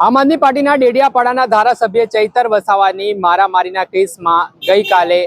આમ આદમી પાર્ટીના ડેડિયાપાડાના ધારાસભ્ય ચૈતર વસાવાની મારામારીના કેસમાં ગઈકાલે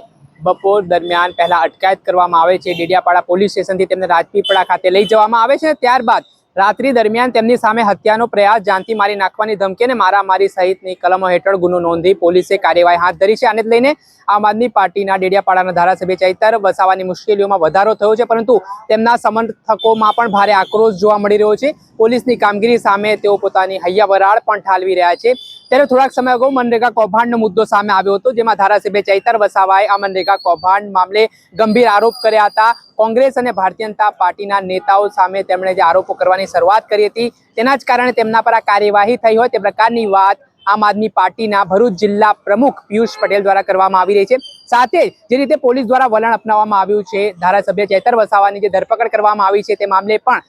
બપોર દરમિયાન પહેલા અટકાયત કરવામાં આવે છે. ડેડિયાપાડા પોલીસ સ્ટેશનથી તેમને રાજપીપળા ખાતે લઈ જવામાં આવે છે. ત્યારબાદ રાત્રિ દરમિયાન તેમની સામે હત્યાનો પ્રયાસ જાનથી મારી નાખવાની ધમકી અને મારામારી સહિતની કલમો હેઠળ ગુનો નોંધી પોલીસે કાર્યવાહી હાથ ધરી છે. આને લઈને આમ આદમી પાર્ટીના ડેડિયાપાડાના ધારાસભ્ય ચૈતર વસાવાની મુશ્કેલીઓમાં વધારો થયો છે. પરંતુ તેમના સમર્થકોમાં પણ ભારે આક્રોશ જોવા મળી રહ્યો છે. પોલીસની કામગીરી સામે તેઓ પોતાની હૈયા વરાળ પણ ઠાલવી રહ્યા છે. ત્યારે થોડાક સમય અગાઉ મનરેગા કૌભાંડનો મુદ્દો સામે આવ્યો હતો, જેમાં ધારાસભ્ય ચૈતર વસાવાએ આ મનરેગા કૌભાંડ મામલે ગંભીર આરોપ કર્યા હતા. કોંગ્રેસ અને ભારતીય જનતા પાર્ટીના નેતાઓ સામે તેમણે જે આરોપો કરવાની શરૂઆત કરી હતી, તેના જ કારણે તેમના પર આ કાર્યવાહી થઈ હોય તે પ્રકારની વાત આમ આદમી પાર્ટીના ભરૂચ જિલ્લા પ્રમુખ પિયુષ પટેલ દ્વારા કરવામાં આવી રહી છે. સાથે જે રીતે પોલીસ દ્વારા વલણ અપનાવવામાં આવ્યું છે, ધારાસભ્ય ચેતર વસાવાની જે ધરપકડ કરવામાં આવી છે તે મામલે પણ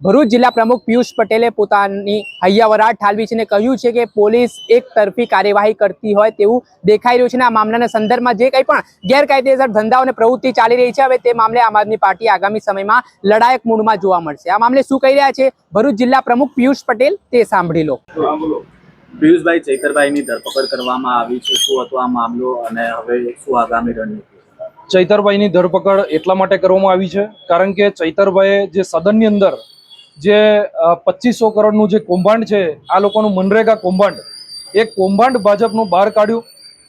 ભરૂચ જિલ્લા પ્રમુખ પિયુષ પટેલે પોતાની હૈયાવરાટ ઠાલવી છે અને કહ્યું છે કે પોલીસ એક તરફી કાર્યવાહી કરતી હોય તેવું દેખાઈ રહ્યું છે અને આ મામલાના સંદર્ભમાં જે કંઈ પણ ગેરકાયદેસર ધંધાઓ અને પ્રવૃત્તિ ચાલી રહી છે હવે તે મામલે આમ આદમી પાર્ટી આગામી સમયમાં લડાયક મૂડમાં જોવા મળશે. આ મામલે શું કહી રહ્યા છે? ભરૂચ જિલ્લા પ્રમુખ પિયુષ પટેલ તે સાંભળી લો. પિયુષભાઈ ચૈતરભાઈની ધરપકડ કરવામાં આવી છે. શું હતો આ મામલો અને હવે શું આગામી રણનીતિ? ચૈતરભાઈની ધરપકડ એટલા માટે કરવામાં આવી છે કારણ કે ચૈતરભાઈએ જે સદનની અંદર જે પચીસો કરોડનું જે કૌભાંડ છે, આ લોકોનું મનરેગા કૌભાંડ, એ કૌભાંડ ભાજપનું બહાર કાઢ્યું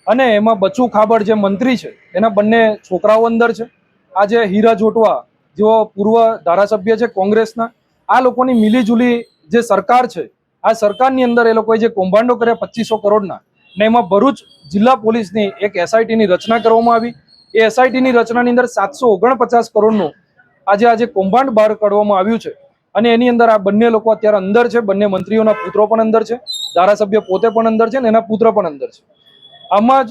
અને એમાં બચુ ખાબડ જે મંત્રી છે, એના બંને છોકરાઓ અંદર છે. આ જે હીરા જોટવા, જેઓ પૂર્વ ધારાસભ્ય છે કોંગ્રેસના, આ લોકોની મિલીજુલી જે સરકાર છે, આ સરકારની અંદર એ લોકોએ જે કૌભાંડો કર્યા પચીસો કરોડના, ને એમાં ભરૂચ જિલ્લા પોલીસની એક એસઆઈટીની રચના કરવામાં આવી. એ એસઆઈટીની રચનાની અંદર સાતસો ઓગણપચાસ કરોડનું આજે આજે કૌભાંડ બહાર કાઢવામાં આવ્યું છે. અને એની અંદર આ બંને લોકો અત્યારે અંદર છે. બંને મંત્રીઓના પુત્રો પણ અંદર છે. ધારાસભ્ય પોતે પણ અંદર છે ને એના પુત્ર પણ અંદર છે. આમાં જ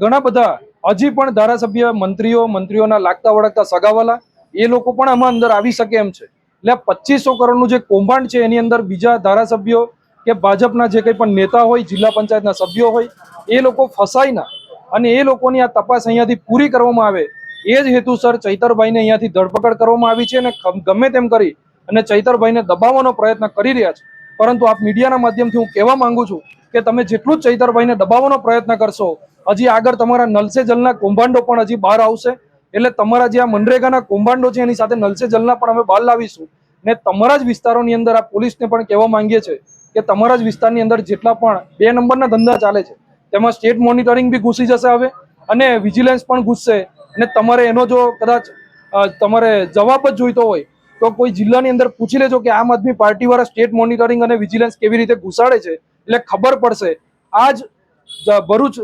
ઘણા બધા હજી પણ ધારાસભ્ય મંત્રીઓ, મંત્રીઓના લાગતા વળગતા સગાવાલા, એ લોકો પણ આમાં અંદર આવી શકે એમ છે. એટલે પચીસો કરોડનું જે કૌભાંડ છે એની અંદર બીજા ધારાસભ્યો કે ભાજપના જે કંઈ પણ નેતા હોય, જિલ્લા પંચાયતના સભ્યો હોય, એ લોકો ફસાઈના અને એ લોકોની આ તપાસ અહીંયાથી પૂરી કરવામાં આવે. એ જ હેતુસર ચૈતરભાઈને અહીંયાથી ધરપકડ કરવામાં આવી છે અને ગમે તેમ કરી અને ચૈતરભાઈને દબાવવાનો પ્રયત્ન કરી રહ્યા છે. પરંતુ આપ મીડિયાના માધ્યમથી હું કહેવા માંગુ છું કે તમે જેટલું જ ચૈતરભાઈને દબાવવાનો પ્રયત્ન કરશો, હજી આગળ તમારા નલસે જલના કૌભાંડો પણ હજી બહાર આવશે. એટલે તમારા જે આ મનરેગાના કૌભાંડો છે, એની સાથે નલસે જલના પણ અમે બહાર લાવીશું. ને તમારા જ વિસ્તારોની અંદર આ પોલીસને પણ કહેવા માંગીએ છીએ કે તમારા જ વિસ્તારની અંદર જેટલા પણ બે નંબરના ધંધા ચાલે છે, તેમાં સ્ટેટ મોનિટરિંગ બી ઘૂસી જશે હવે અને વિજિલન્સ પણ ઘૂસશે. અને તમારે એનો જો કદાચ તમારે જવાબ જ જોઈતો હોય તો કોઈ જિલ્લાની અંદર પૂછી લેજો કે આમ આદમી પાર્ટી વાળા સ્ટેટ મોનિટરિંગ અને વિજિલન્સ કેવી રીતે ઘુસાડે છે. એટલે ખબર પડશે. આજ ભરૂચ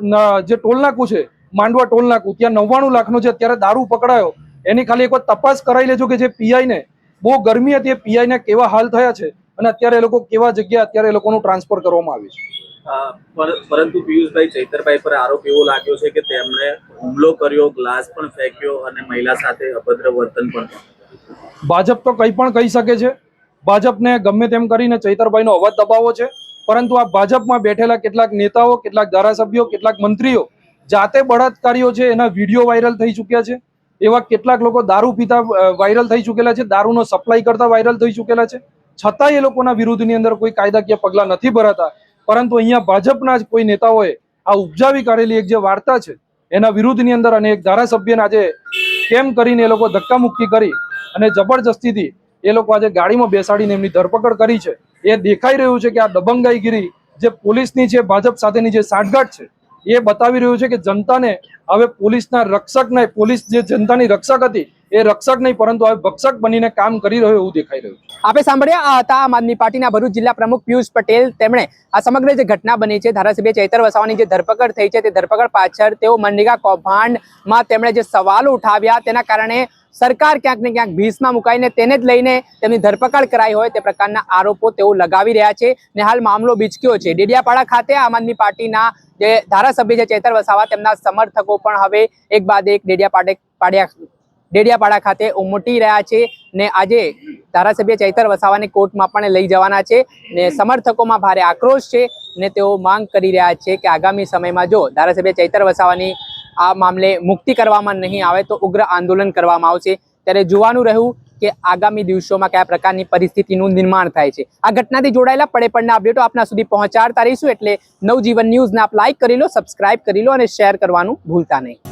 જે ટોલનાકું છે, માંડવા ટોલનાકું, ત્યાં નવ્વાણું લાખનો જે અત્યારે દારૂ પકડાયો, એની ખાલી એકવાર તપાસ કરાવી લેજો કે જે પીઆઈ ને, બહુ ગરમી હતી એ પીઆઈ ને કેવા હાલ થયા છે અને અત્યારે એ લોકો કેવા જગ્યા અત્યારે એ લોકોનું ટ્રાન્સફર કરવામાં આવ્યું છે. પરંતુ પિયુષભાઈ ચૈતરભાઈ પર આરોપ એવો લાગ્યો છે કે તેમણે હુમલો કર્યો, ગ્લાસ પણ ફેંક્યો અને મહિલા સાથે અભદ્ર વર્તન પણ. ભાજપ તો કંઈ પણ કહી શકે છે. ભાજપને ગમે તેમ કરીને ચૈતરભાઈનો અવાજ દબાવો છે. પરંતુ આ ભાજપમાં બેઠેલા કેટલાક નેતાઓ, કેટલાક ધારાસભ્યો, કેટલાક મંત્રીઓ જાતે બળાત્કારીઓ છે, એના વીડિયો વાયરલ થઈ ચૂક્યા છે. એવા કેટલાક લોકો દારૂ પીતા વાયરલ થઈ ચૂકેલા છે. દારૂનો સપ્લાય કરતા વાયરલ થઈ ચૂકેલા છે. છતાં એ લોકોના વિરુદ્ધની અંદર કોઈ કાયદાકીય પગલાં નથી ભરાતા. પરંતુ અહીંયા ભાજપના જ કોઈ નેતાઓએ આ ઉપજાવી કાઢેલી એક જે વાર્તા છે, એના વિરુદ્ધની અંદર અને એક ધારાસભ્યને આજે કેમ કરીને એ લોકો ધક્કામુક્કી કરી અને જબરજસ્તીથી એ લોકો આજે ગાડીમાં બેસાડીને એમની ધરપકડ કરી છે. એ દેખાઈ રહ્યું છે કે આ દબંગાઈગીરી જે પોલીસની છે, ભાજપ સાથેની જે સાંઠગાંઠ છે, એ બતાવી રહ્યું છે કે જનતાને હવે પોલીસના રક્ષક નહીં પોલીસ જે જનતાની રક્ષક હતી એ રક્ષક નહીં, પરંતુ હવે ભક્ષક બનીને કામ કરી રહ્યો એવું દેખાઈ રહ્યું છે. આપણે સાંભળ્યા હતા આમ આદમી પાર્ટીના ભરૂચ જિલ્લા પ્રમુખ પિયુષ પટેલ. તેમણે આ સમગ્ર જે ઘટના બની છે, ધારાસભ્ય ચૈતર વસાવાની જે ધરપકડ થઈ છે, તે ધરપકડ પાછળ તેઓ મનરેગા કૌભાંડમાં તેમણે જે સવાલો ઉઠાવ્યા, તેના કારણે સરકાર ક્યાંક ને ક્યાંક ભીસમાં મુકાઈને તેને જ લઈને તેમની ધરપકડ કરાઈ હોય તે પ્રકારના આરોપો તેઓ લગાવી રહ્યા છે. ને હાલ મામલો બીચક્યો છે. ડેડિયાપાડા ખાતે આમ આદમી પાર્ટીના જે ધારાસભ્ય છે ચેતર વસાવા, તેમના સમર્થકો પણ હવે એક બાદ એક ડેડિયાપાડે પાડ્યા ડેડિયાપાડા ખાતે ઉમટી રહ્યા છે ને આજે ધારાસભ્ય ચૈતર વસાવાને કોર્ટમાં પણ લઈ જવાના છે ને સમર્થકોમાં ભારે આક્રોશ છે ને તેઓ માંગ કરી રહ્યા છે કે આગામી સમયમાં જો ધારાસભ્ય ચૈતર વસાવાની આ મામલે મુક્તિ કરવામાં નહીં આવે તો ઉગ્ર આંદોલન કરવામાં આવશે. ત્યારે જોવાનું રહ્યું કે આગામી દિવસોમાં કયા પ્રકારની પરિસ્થિતિનું નિર્માણ થાય છે. આ ઘટનાથી જોડાયેલા પડે પડના અપડેટો આપના સુધી પહોંચાડતા રહીશું. એટલે નવજીવન ન્યૂઝને આપ લાઇક કરી લો સબસ્ક્રાઇબ કરી લો અને શેર કરવાનું ભૂલતા નહીં.